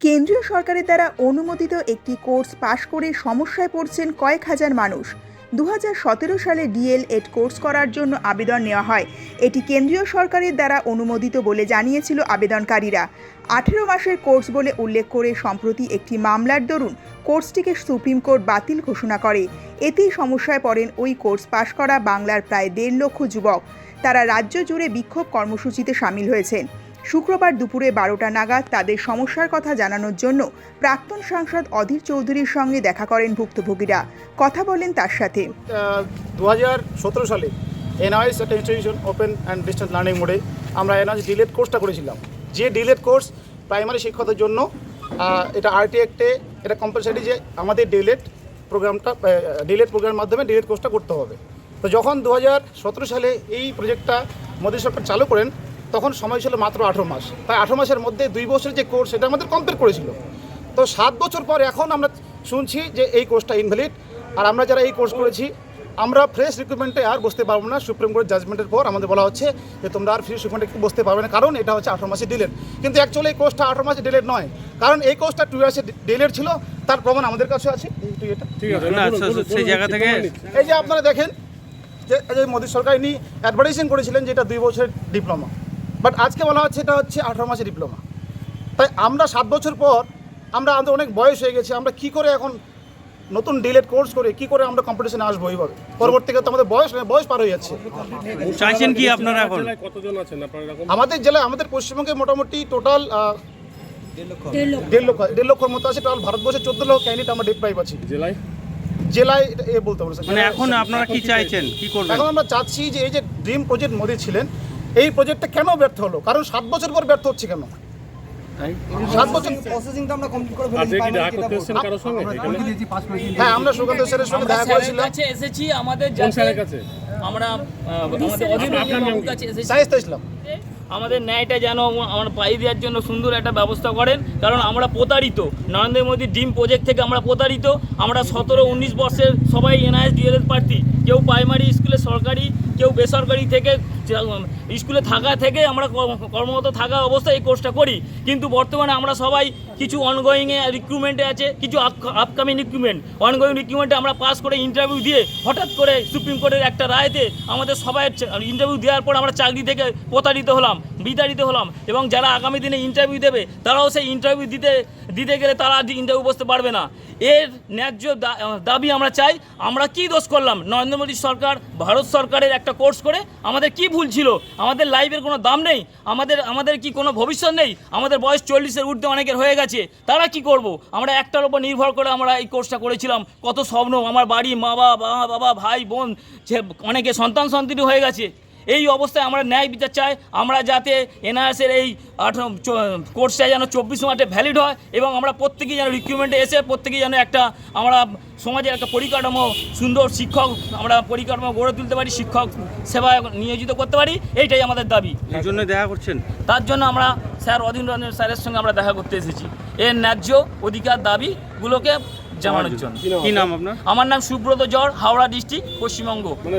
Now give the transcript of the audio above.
কেন্দ্রীয় সরকারের দ্বারা অনুমোদিত একটি কোর্স পাশ করে সমস্যায় পড়ছেন কয়েক হাজার মানুষ। দু হাজার সতেরো সালে ডিএলএড কোর্স করার জন্য আবেদন নেওয়া হয়। এটি কেন্দ্রীয় সরকারের দ্বারা অনুমোদিত বলে জানিয়েছিল আবেদনকারীরা। আঠেরো মাসের কোর্স বলে উল্লেখ করে সম্প্রতি একটি মামলার দরুন কোর্সটিকে সুপ্রিম কোর্ট বাতিল ঘোষণা করে। এতেই সমস্যায় পড়েন ওই কোর্স পাশ করা বাংলার প্রায় দেড় লক্ষ যুবক। তারা রাজ্য জুড়ে বিক্ষোভ কর্মসূচিতে সামিল হয়েছেন। শুক্রবার দুপুরে বারোটা নাগাদ তাদের সমস্যার কথা জানানোর জন্য প্রাক্তন সাংসদ অধীর চৌধুরীর সঙ্গে দেখা করেন ভুক্তভোগীরা। কথা বলেন তার সাথে। দু সতেরো সালে এনআইএস একটা institution open and distance learning মোডে আমরা এনআইএস ডিলেট কোর্সটা করেছিলাম। যে ডিলেট কোর্স প্রাইমারি শিক্ষকদের জন্য এটা আরটি অ্যাক্টে, এটা কম্পালসারি যে আমাদের ডিলেট প্রোগ্রামটা ডিলেট প্রোগ্রামের মাধ্যমে ডিলেট কোর্সটা করতে হবে। তো যখন দু হাজার সতেরো সালে এই প্রজেক্টটা মোদী সরকার চালু করেন তখন সময় ছিল মাত্র আঠেরো মাস। তাই আঠেরো মাসের মধ্যে দুই বছরের যে কোর্স সেটা আমাদের কমপ্লিট করেছিল। তো সাত বছর পর এখন আমরা শুনছি যে এই কোর্সটা ইনভ্যালিড আর আমরা যারা এই কোর্স করেছি আমরা ফ্রেশ রিক্রুটমেন্টে আর বসতে পারব না। সুপ্রিম কোর্ট জাজমেন্টের পর আমাদের বলা হচ্ছে যে তোমরা আর ফ্রি রিক্রুটমেন্টে বসতে পারবে না কারণ এটা হচ্ছে আঠারো মাসে ডিলেট কিন্তু অ্যাকচুয়ালি এই কোর্সটা আঠারো মাসে ডিলেট নয়। কারণ এই কোর্সটা টু ইয়ার্সে ডিলেট ছিল। তার প্রমাণ আমাদের কাছে আছে। সেই জায়গা থেকে- এই যে আপনারা দেখেন যে যে মোদী সরকার ইনি অ্যাডভার্টাইজিং করেছিলেন যে এটা দুই বছরের ডিপ্লোমা বাট আজকে বলা হচ্ছে এটা হচ্ছে আঠারো মাসের ডিপ্লোমা তাই আমরা সাত বছর পর আমরা আমাদের অনেক বয়স হয়ে গেছে আমরা কি করে এখন নতুন ডিলেট কোর্স করে কি করে আমরা কম্পিটিশনে আসব এইভাবে? পরবর্তীকালে তো আমাদের বয়স বয়স পার হয়ে যাচ্ছে। চাইছেন কি আপনারা এখন? কতজন আছেন? আপনারা আমাদের জেলায় আমাদের পশ্চিমবঙ্গে মোটামুটি টোটাল দেড় লক্ষ। দেড় লক্ষর মতো আছে টোটাল ভারতবর্ষে চোদ্দ লক্ষ ক্যান্ডিডেট আমরা আছি জেলায়? জেলায় এটা এ বলতে পারব মানে এখন আপনারা কি চাইছেন? কি করবেন? এখন আমরা চাচ্ছি যে এই যে ড্রিম প্রজেক্ট মোদি ছিলেন এই প্রজেক্টটা কেন ব্যর্থ হলো? কারণ সাত বছর পর ব্যর্থ হচ্ছে কেন? সাত বছর প্রসেসিংটা আমরা কমপ্লিট করে ফেলেছি কি দেখা করতে এসেছেন কারোর সঙ্গে? এখানে হ্যাঁ আমরা সুকান্ত স্যারের সঙ্গে দেখা করেছিলাম। কাছে এসেছি আমাদের স্যারের কাছে? আমরা সাইস্তা ইসলাম। ন্যায়টা যেন আমরা পাই দেওয়ার জন্য সুন্দর একটা ব্যবস্থা করেন কারণ আমরা প্রতারিত। নরেন্দ্র মোদী ডিম প্রজেক্ট থেকে আমরা প্রতারিত। আমরা সতেরো উনিশ বর্ষের সবাই এনআইএস ডিএলএস প্রার্থী। কেউ প্রাইমারি স্কুলে সরকারি কেউ বেসরকারি থেকে স্কুলে থাকা থেকে আমরা কর্মরত থাকা অবস্থায় এই কোর্সটা করি। কিন্তু বর্তমানে আমরা সবাই কিছু অনগোয়িংয়ে রিক্রুটমেন্টে আছে, কিছু আপকামিং রিক্রুটমেন্ট অনগোয়িং রিক্রুটমেন্টে আমরা পাস করে ইন্টারভিউ দিয়ে হঠাৎ করে সুপ্রিম কোর্টের একটা রায়তে আমাদের সবাই ইন্টারভিউ দেওয়ার পর আমরা চাকরি থেকে প্রতারিত হলাম। বিতাড়িত হলাম এবং যারা আগামী দিনে ইন্টারভিউ দেবে, তারাও সেই ইন্টারভিউ দিতে দিতে গেলে তারা ইন্টারভিউ বসতে পারবে না। এর ন্যায্য দাবি আমরা চাই, আমরা কি দোষ করলাম? নরেন্দ্র মোদী সরকার, ভারত সরকারের একটা কোর্স করে আমাদের কি ভুল ছিল? আমাদের লাইফের কোনো দাম নেই? আমাদের আমাদের কি কোনো ভবিষ্যৎ নেই? আমাদের বয়স চল্লিশের ঊর্ধ্বে অনেকের হয়ে গেছে। তারা কি করব? আমরা একটার উপর নির্ভর করে আমরা এই কোর্সটা করেছিলাম। কত স্বপ্ন, আমার বাড়ি মা বাবা বাবা ভাই, বোন অনেকে সন্তান সন্তানি হয়ে গেছে। এই অবস্থায় আমরা ন্যায় বিচার চাই। আমরা যাতে এনআরএসের এই আঠারো কোর্সটা যেন চব্বিশ মাসে ভ্যালিড হয় এবং আমরা প্রত্যেকেই যেন রিক্রুটমেন্টে এসে প্রত্যেকেই যেন একটা আমরা সমাজের একটা পরিকাঠামো সুন্দর শিক্ষক আমরা পরিকাঠামো গড়ে তুলতে পারি শিক্ষক সেবায় নিয়োজিত করতে পারি এইটাই আমাদের দাবি। এই জন্য দেখা করছেন? তার জন্য আমরা স্যার অধীন রঞ্জন স্যারের সঙ্গে আমরা দেখা করতে এসেছি। এর ন্যায্য অধিকার দাবিগুলোকে জানানোর জন্য। কি নাম আপনার? আমার নাম সুব্রত জর হাওড়া ডিস্ট্রিক্ট পশ্চিমবঙ্গ। মানে